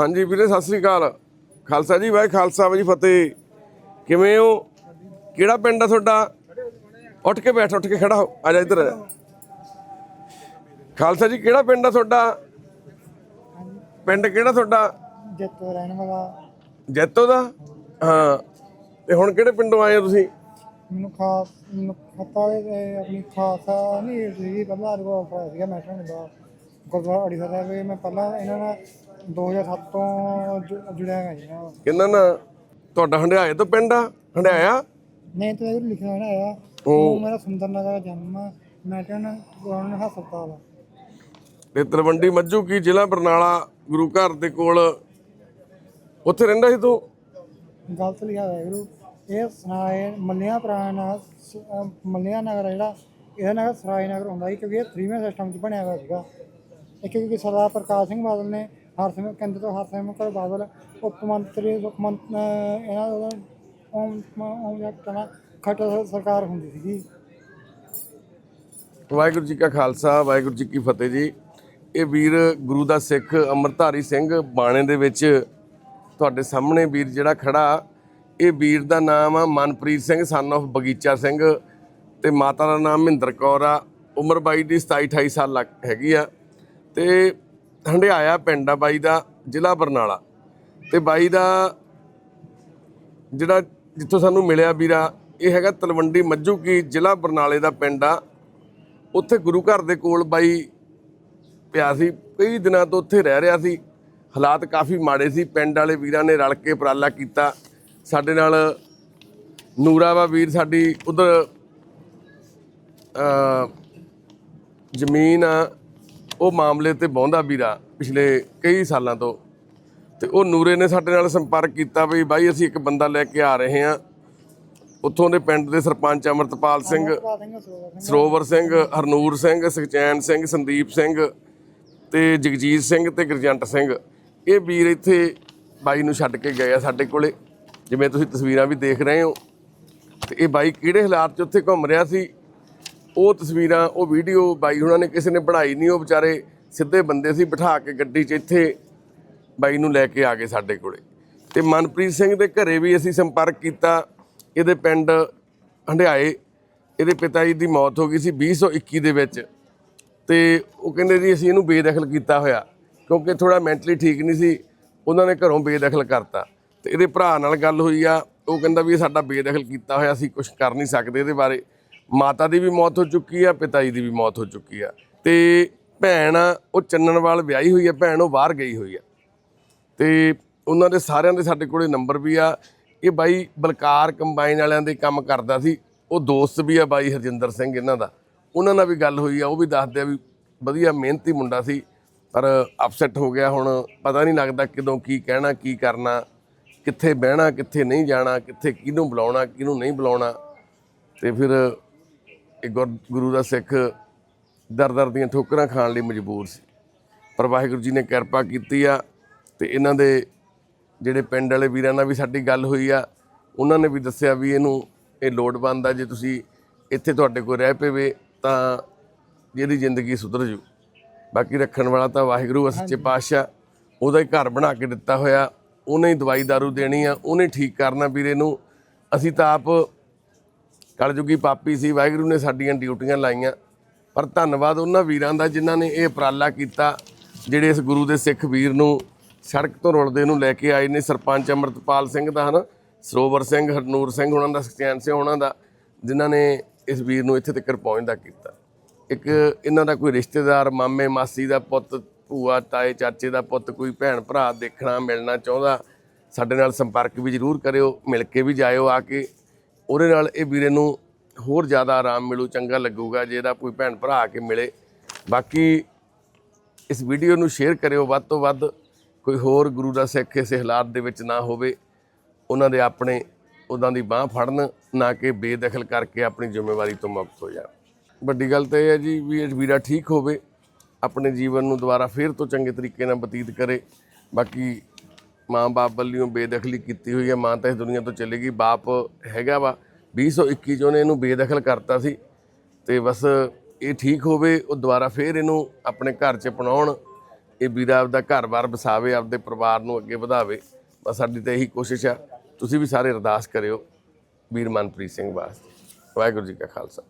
ਹਾਂਜੀ ਵੀਰੇ ਸਤਿ ਸ੍ਰੀ ਅਕਾਲ। ਖਾਲਸਾ ਜੀ ਵਾਹਿ ਖਾਲਸਾ ਵਾਹਿ ਫਤਿਹ। ਕਿਵੇਂ ਹੋ? ਕਿਹੜਾ ਪਿੰਡ ਆ ਤੁਹਾਡਾ? ਉੱਠ ਕੇ ਬੈਠ ਉੱਠ ਕੇ ਖੜਾ ਹੋ। ਆ ਜਾ ਇੱਧਰ ਆ ਜਾ। ਖਾਲਸਾ ਜੀ ਕਿਹੜਾ ਪਿੰਡ ਆ ਤੁਹਾਡਾ? ਪਿੰਡ ਕਿਹੜਾ ਤੁਹਾਡਾ? ਜੱਤੋ ਰਹਿਣ ਵਾਲਾ। ਜੈਤੋ ਦਾ? ਹਾਂ। ਤੇ ਹੁਣ ਕਿਹੜੇ ਪਿੰਡੋਂ ਆਏ ਹੋ ਤੁਸੀਂ? ਮੈਨੂੰ ਖਾਸ ਮੈਨੂੰ ਖਤਾ ਦੇ ਆਪਣੀ ਖਾਸਾ ਨਹੀਂ ਸੀ ਪਹਿਲਾਂ ਰਗੋ ਸੀਗਾ ਮੈਂ ਕਹਿੰਦਾ ਗੁਰਦੁਆਰਾ ਅੜੀ ਸਾਹਿਬ ਮੈਂ ਪਹਿਲਾਂ ਇਹਨਾਂ ਨਾਲ 2007 ਤੋਂ ਜੁ- ਜੁੜਿਆ ਹੈਗਾ ਜੀ ਨਾਲ ਕਿੰਨਾ ਨਾ ਤੁਹਾਡਾ ਹੰਡਿਆਏ ਤੋਂ ਪਿੰਡ ਆ? ਹੰਡਿਆਇਆ? ਨਹੀਂ ਤਾਂ ਇਹ ਲਿਖਿਆ ਹੋਣਾ ਆਇਆ। ਉਹ ਉਹ ਮੇਰਾ ਸੁੰਦਰ ਨਗਰ ਦਾ ਜਨਮ ਆ। ਮੈਂ ਕਹਿੰਦਾ ਗਵਰਨਮੈਂਟ ਹਸਪਤਾਲ। ਆ ਤੇ ਤਲਵੰਡੀ ਮੱਝੂ ਕੀ ਜ਼ਿਲ੍ਹਾ ਬਰਨਾਲਾ ਗੁਰੂ ਘਰ ਦੇ ਕੋਲ? ਉੱਥੇ ਰਹਿੰਦਾ ਸੀ ਤੂੰ? ਗਲਤ ਲਿਖਿਆ ਹੋਇਆ ਗੁਰੂ। ਇਹ ਸਰਾਏ ਮੱਲਿਆ ਪੁਰਾਣਾ ਮੱਲਿਆ ਨਗਰ ਆ ਜਿਹੜਾ। ਇਹਦਾ ਨਗਰ ਸਰਾਏ ਨਗਰ ਹੁੰਦਾ ਸੀ ਕਿਉਂਕਿ ਇਹ ਥਰੀਵੇਂ ਸਿਸਟਮ 'ਚ ਬਣਿਆ ਹੋਇਆ ਸੀਗਾ। ਇਹ ਕਿਉਂਕਿ ਸਰਦਾਰ ਪ੍ਰਕਾਸ਼ ਸਿੰਘ ਬਾਦਲ ਨੇ ਹਰਸਿਮਰਤ ਕੇਂਦਰ ਤੋਂ ਹਰਸਿਮਰਤ ਕੌਰ ਬਾਦਲ, ਉਪ ਮੰਤਰੀ, ਮੁੱਖ ਮੰਤਰੀ ਇਹਨਾਂ ਦਾ ਓਮ ਓਮ ਜੱਟਣਾ ਖੱਟਰ ਸਰਕਾਰ ਹੁੰਦੀ ਸੀਗੀ। ਵਾਹਿਗੁਰੂ ਜੀ ਕਾ ਖਾਲਸਾ, ਵਾਹਿਗੁਰੂ ਜੀ ਕੀ ਫਤਿਹ ਜੀ। ਇਹ ਵੀਰ ਗੁਰੂ ਦਾ ਸਿੱਖ ਅੰਮ੍ਰਿਤਧਾਰੀ ਸਿੰਘ ਬਾਣੇ ਦੇ ਵਿੱਚ ਤੁਹਾਡੇ ਸਾਹਮਣੇ ਵੀਰ ਜਿਹੜਾ ਖੜਾ, ਇਹ ਵੀਰ ਦਾ ਨਾਮ ਆ ਮਨਪ੍ਰੀਤ ਸਿੰਘ ਸਨ of ਬਗੀਚਾ ਸਿੰਘ ਤੇ ਮਾਤਾ ਦਾ ਨਾਮ ਮਹਿੰਦਰ ਕੌਰ ਆ। ਉਮਰ ਬਾਈ ਦੀ 27 28 ਸਾਲ ਲੱਗ, ਹੈਗੀ ਆ। ਤੇ ਹੰਡਿਆਇਆ ਪਿੰਡ ਆ ਬਾਈ ਦਾ, ਜ਼ਿਲ੍ਹਾ ਬਰਨਾਲਾ। ਤੇ ਬਾਈ ਦਾ ਜਿਹੜਾ ਜਿੱਥੋਂ ਸਾਨੂੰ ਮਿਲਿਆ ਵੀਰਾ, ਇਹ ਹੈਗਾ ਤਲਵੰਡੀ ਮੱਝੂ ਕੀ ਜ਼ਿਲ੍ਹਾ ਬਰਨਾਲੇ ਦਾ ਪਿੰਡ ਆ। ਉੱਥੇ ਗੁਰੂ ਘਰ ਦੇ ਕੋਲ ਬਾਈ ਪਿਆ ਸੀ, ਕਈ ਦਿਨਾਂ ਤੋਂ ਉੱਥੇ ਰਹਿ ਰਿਹਾ ਸੀ। ਹਾਲਾਤ ਕਾਫੀ ਮਾੜੇ ਸੀ, ਪਿੰਡ ਵਾਲੇ ਵੀਰਾਂ ਨੇ ਰਲ ਕੇ ਉਪਰਾਲਾ ਕੀਤਾ। ਸਾਡੇ ਨਾਲ ਨੂਰਾਵਾ ਵੀਰ, ਸਾਡੀ ਉਧਰ ਜ਼ਮੀਨ ਆ ਉਹ ਮਾਮਲੇ ਤੇ ਬੌਂਦਾ ਵੀਰਾ ਪਿਛਲੇ ਕਈ ਸਾਲਾਂ ਤੋਂ। ਤੇ ਉਹ ਨੂਰੇ ਨੇ ਸਾਡੇ ਨਾਲ ਸੰਪਰਕ ਕੀਤਾ ਵੀ ਬਾਈ ਅਸੀਂ ਇੱਕ ਬੰਦਾ ਲੈ ਕੇ ਆ ਰਹੇ ਹਾਂ। ਉੱਥੋਂ ਦੇ ਪਿੰਡ ਦੇ ਸਰਪੰਚ ਅਮਰਤਪਾਲ ਸਿੰਘ ਸਰੋਵਰ ਸਿੰਘ ਹਰਨੂਰ ਸਿੰਘ ਸੁਖਚੈਨ ਸਿੰਘ ਸੰਦੀਪ ਸਿੰਘ ਤੇ ਜਗਜੀਤ ਸਿੰਘ ਤੇ ਗੁਰਜੰਟ ਸਿੰਘ। ਇਹ ਵੀਰ ਇੱਥੇ ਬਾਈ ਨੂੰ ਛੱਡ ਕੇ ਗਏ ਆ ਸਾਡੇ ਕੋਲੇ। ਜਿਵੇਂ ਤੁਸੀਂ ਤਸਵੀਰਾਂ ਵੀ ਦੇਖ ਰਹੇ ਹੋ। ਤੇ ਇਹ ਬਾਈ ਕਿਹੜੇ ਹਾਲਾਤ 'ਚ ਉੱਥੇ ਘੁੰਮ ਰਿਹਾ ਸੀ? ਉਹ ਤਸਵੀਰਾਂ, ਉਹ ਵੀਡੀਓ ਬਾਈ ਉਹਨਾਂ ਨੇ ਕਿਸੇ ਨੇ ਬਣਾਈ ਨਹੀਂ, ਉਹ ਵਿਚਾਰੇ ਸਿੱਧੇ ਬੰਦੇ ਸੀ ਬਿਠਾ ਕੇ ਗੱਡੀ 'ਚ ਇੱਥੇ ਬਾਈ ਨੂੰ ਲੈ ਕੇ ਆ ਗਏ ਸਾਡੇ ਕੋਲੇ। ਤੇ ਮਨਪ੍ਰੀਤ ਸਿੰਘ ਦੇ ਘਰੇ ਵੀ ਅਸੀਂ ਸੰਪਰਕ ਕੀਤਾ, ਇਹਦੇ ਪਿੰਡ ਹੰਡਿਆਏ, ਇਹਦੇ ਪਿਤਾ ਜੀ ਦੀ ਮੌਤ ਹੋ ਗਈ ਸੀ 2021 ਦੇ ਵਿੱਚ। ਤੇ ਉਹ ਕਹਿੰਦੇ ਜੀ ਅਸੀਂ ਇਹਨੂੰ ਬੇਦਖਲ ਕੀਤਾ ਹੋਇਆ, ਕਿਉਂਕਿ ਥੋੜਾ ਮੈਂਟਲੀ ਠੀਕ ਨਹੀਂ ਸੀ, ਉਹਨਾਂ ਨੇ ਘਰੋਂ ਬੇਦਖਲ ਕਰਤਾ। ਤੇ ਇਹਦੇ ਭਰਾ ਨਾਲ ਗੱਲ ਹੋਈ ਆ, ਉਹ ਕਹਿੰਦਾ ਵੀ ਸਾਡਾ ਬੇਦਖਲ ਕੀਤਾ ਹੋਇਆ, ਅਸੀਂ ਕੁਝ ਕਰ ਨਹੀਂ ਸਕਦੇ ਇਹਦੇ ਬਾਰੇ। ਮਾਤਾ ਦੀ ਵੀ ਮੌਤ ਹੋ ਚੁੱਕੀ ਆ ਪਿਤਾ ਜੀ ਦੀ ਵੀ ਮੌਤ ਹੋ ਚੁੱਕੀ ਆ। ਤੇ ਭੈਣ ਆ, ਉਹ ਚੰਨਣਵਾਲ ਵਿਆਹੀ ਹੋਈ ਆ ਭੈਣ ਉਹ ਬਾਹਰ ਗਈ ਹੋਈ ਆ। ਤੇ ਉਹਨਾਂ ਦੇ ਸਾਰਿਆਂ ਦੇ ਸਾਡੇ ਕੋਲੇ ਨੰਬਰ ਵੀ ਆ। ਇਹ ਬਾਈ ਬਲਕਾਰ ਕੰਬਾਈਨ ਵਾਲਿਆਂ ਦੇ ਕੰਮ ਕਰਦਾ ਸੀ। ਉਹ ਦੋਸਤ ਵੀ ਆ ਬਾਈ ਹਰਜਿੰਦਰ ਸਿੰਘ ਇਹਨਾਂ ਦਾ। ਉਹਨਾਂ ਨਾਲ ਵੀ ਗੱਲ ਹੋਈ ਆ ਉਹ ਵੀ ਦੱਸਦੇ ਆ ਵੀ ਵਧੀਆ ਮਿਹਨਤੀ ਮੁੰਡਾ ਸੀ। ਪਰ ਅਪਸੈਟ ਹੋ ਗਿਆ ਹੁਣ ਪਤਾ ਨਹੀਂ ਲੱਗਦਾ ਕਦੋਂ ਕੀ ਕਹਿਣਾ ਕੀ ਕਰਨਾ। ਕਿੱਥੇ ਬਹਿਣਾ ਕਿੱਥੇ ਨਹੀਂ ਜਾਣਾ ਕਿੱਥੇ ਕਿਹਨੂੰ ਬੁਲਾਉਣਾ ਕਿਹਨੂੰ ਨਹੀਂ ਬੁਲਾਉਣਾ। ਤੇ ਫਿਰ ਗੁਰ- ਗੁਰੂ ਦਾ ਸਿੱਖ ਦਰ ਦਰ ਦੀਆਂ ਠੋਕਰਾਂ ਖਾਣ ਲਈ ਮਜਬੂਰ ਸੀ। ਪਰ ਵਾਹਿਗੁਰੂ ਜੀ ਨੇ ਕਿਰਪਾ ਕੀਤੀ ਆ ਤੇ ਇਹਨਾਂ ਦੇ ਜਿਹੜੇ ਪਿੰਡ ਵਾਲੇ ਵੀਰਾਂ ਨਾਲ ਵੀ ਸਾਡੀ ਗੱਲ ਹੋਈ ਆ ਉਹਨਾਂ ਨੇ ਵੀ ਦੱਸਿਆ ਵੀ ਇਹਨੂੰ ਇਹ ਲੋੜਵੰਦ ਆ ਜੇ ਤੁਸੀਂ ਇੱਥੇ ਤੁਹਾਡੇ ਕੋਲ ਰਹਿ ਪਵੇ ਤਾਂ ਇਹਦੀ ਜ਼ਿੰਦਗੀ ਸੁਧਰ ਜੂ। ਬਾਕੀ ਰੱਖਣ ਵਾਲਾ ਤਾਂ ਵਾਹਿਗੁਰੂ ਸੱਚੇ ਪਾਤਸ਼ਾਹ ਉਹਦਾ ਹੀ ਘਰ ਬਣਾ ਕੇ ਦਿੱਤਾ ਹੋਇਆ ਉਹਨੇ ਹੀ ਦਵਾਈ ਦਾਰੂ ਦੇਣੀ ਆ ਉਹਨੇ ਠੀਕ ਕਰਨਾ ਵੀਰੇ ਨੂੰ। ਅਸੀਂ ਤਾਂ ਆਪ ਕਲਯੁਗੀ ਪਾਪੀ ਸੀ, ਵਾਹਿਗੁਰੂ ਨੇ ਸਾਡੀਆਂ ਡਿਊਟੀਆਂ ਲਾਈਆਂ। ਪਰ ਧੰਨਵਾਦ ਉਹਨਾਂ ਵੀਰਾਂ ਦਾ ਜਿਨ੍ਹਾਂ ਨੇ ਇਹ ਉਪਰਾਲਾ ਕੀਤਾ, ਜਿਹੜੇ ਇਸ ਗੁਰੂ ਦੇ ਸਿੱਖ ਵੀਰ ਨੂੰ ਸੜਕ ਤੋਂ ਰੁਲਦੇ ਨੂੰ ਲੈ ਕੇ ਆਏ ਨੇ। ਸਰਪੰਚ ਅਮਰਤਪਾਲ ਸਿੰਘ ਦਾ ਹਨਾ, ਸਰੋਵਰ ਸਿੰਘ, ਹਰਨੂਰ ਸਿੰਘ ਉਹਨਾਂ ਦਾ ਸੁਖਚੈਨ ਸਿੰਘ ਉਹਨਾਂ ਦਾ, ਜਿਨ੍ਹਾਂ ਨੇ ਇਸ ਵੀਰ ਨੂੰ ਇੱਥੇ ਤੱਕ ਪਹੁੰਚਦਾ ਕੀਤਾ। ਇੱਕ ਇਹਨਾਂ ਦਾ ਕੋਈ ਰਿਸ਼ਤੇਦਾਰ, ਮਾਮੇ, ਮਾਸੀ ਦਾ ਪੁੱਤ, ਭੂਆ, ਤਾਏ, ਚਾਚੇ ਦਾ ਪੁੱਤ, ਕੋਈ ਭੈਣ, ਭਰਾ ਦੇਖਣਾ, ਮਿਲਣਾ ਚਾਹੁੰਦਾ, ਸਾਡੇ ਨਾਲ ਸੰਪਰਕ ਵੀ ਜ਼ਰੂਰ ਕਰਿਓ, ਮਿਲ ਕੇ ਵੀ ਜਾਇਓ ਆ ਕੇ। ਉਹਦੇ ਨਾਲ ਇਹ ਵੀਰੇ ਨੂੰ ਹੋਰ ਜ਼ਿਆਦਾ ਆਰਾਮ ਮਿਲੂ, ਚੰਗਾ ਲੱਗੂਗਾ, ਜੇ ਇਹਦਾ ਕੋਈ ਭੈਣ ਭਰਾ ਆ ਕੇ ਮਿਲੇ। ਬਾਕੀ ਇਸ ਵੀਡੀਓ ਨੂੰ ਸ਼ੇਅਰ ਕਰਿਓ, ਵੱਧ ਤੋਂ ਵੱਧ ਕੋਈ ਹੋਰ ਗੁਰੂ ਦਾ ਸਿੱਖ ਇਸ ਹਾਲਾਤ ਦੇ ਵਿੱਚ ਨਾ ਹੋਵੇ। ਉਹਨਾਂ ਦੇ ਆਪਣੇ ਉਦਾਂ ਦੀ ਬਾਹ ਫੜਨ, ਨਾ ਕਿ ਬੇਦਖਲ ਕਰਕੇ ਆਪਣੀ ਜ਼ਿੰਮੇਵਾਰੀ ਤੋਂ ਮੁਕਤ ਹੋ ਜਾਣ। ਵੱਡੀ ਗੱਲ ਤਾਂ ਇਹ ਹੈ ਜੀ ਵੀ ਇਹ ਵੀਰਾ ਠੀਕ ਹੋਵੇ, ਆਪਣੇ ਜੀਵਨ ਨੂੰ ਦੁਬਾਰਾ ਫੇਰ ਤੋਂ ਚੰਗੇ ਤਰੀਕੇ ਨਾਲ ਬਤੀਤ ਕਰੇ। ਬਾਕੀ ਮਾਂ-ਬਾਪ ਵੱਲੋਂ ਬੇਦਖਲੀ ਕੀਤੀ ਹੋਈ ਹੈ, ਮਾਂ ਤਾਂ ਇਸ ਦੁਨੀਆ ਤੋਂ ਚਲੇ ਗਈ, ਬਾਪ ਹੈਗਾ ਵਾ। 2021 ਚ ਉਹਨੇ ਇਹਨੂੰ ਬੇਦਖਲ ਕਰਤਾ ਸੀ ਤੇ ਬਸ ਇਹ ਠੀਕ ਹੋਵੇ, ਉਹ ਦੁਬਾਰਾ ਫੇਰ ਇਹਨੂੰ ਆਪਣੇ ਘਰ 'ਚ ਅਪਣਾਉਣ, ਇਹ ਵੀਰਾ ਆਪਦਾ ਘਰ-ਬਾਰ ਵਸਾਵੇ, ਆਪਦੇ ਪਰਿਵਾਰ ਨੂੰ ਅੱਗੇ ਵਧਾਵੇ, ਬਸ ਸਾਡੀ ਤਾਂ ਇਹੀ ਕੋਸ਼ਿਸ਼ ਆ। ਤੁਸੀਂ ਵੀ ਸਾਰੇ ਅਰਦਾਸ ਕਰਿਓ ਵੀਰ ਮਨਪ੍ਰੀਤ ਸਿੰਘ ਵਾਸਤੇ। ਵਾਹਿਗੁਰੂ ਜੀ ਕਾ ਖਾਲਸਾ।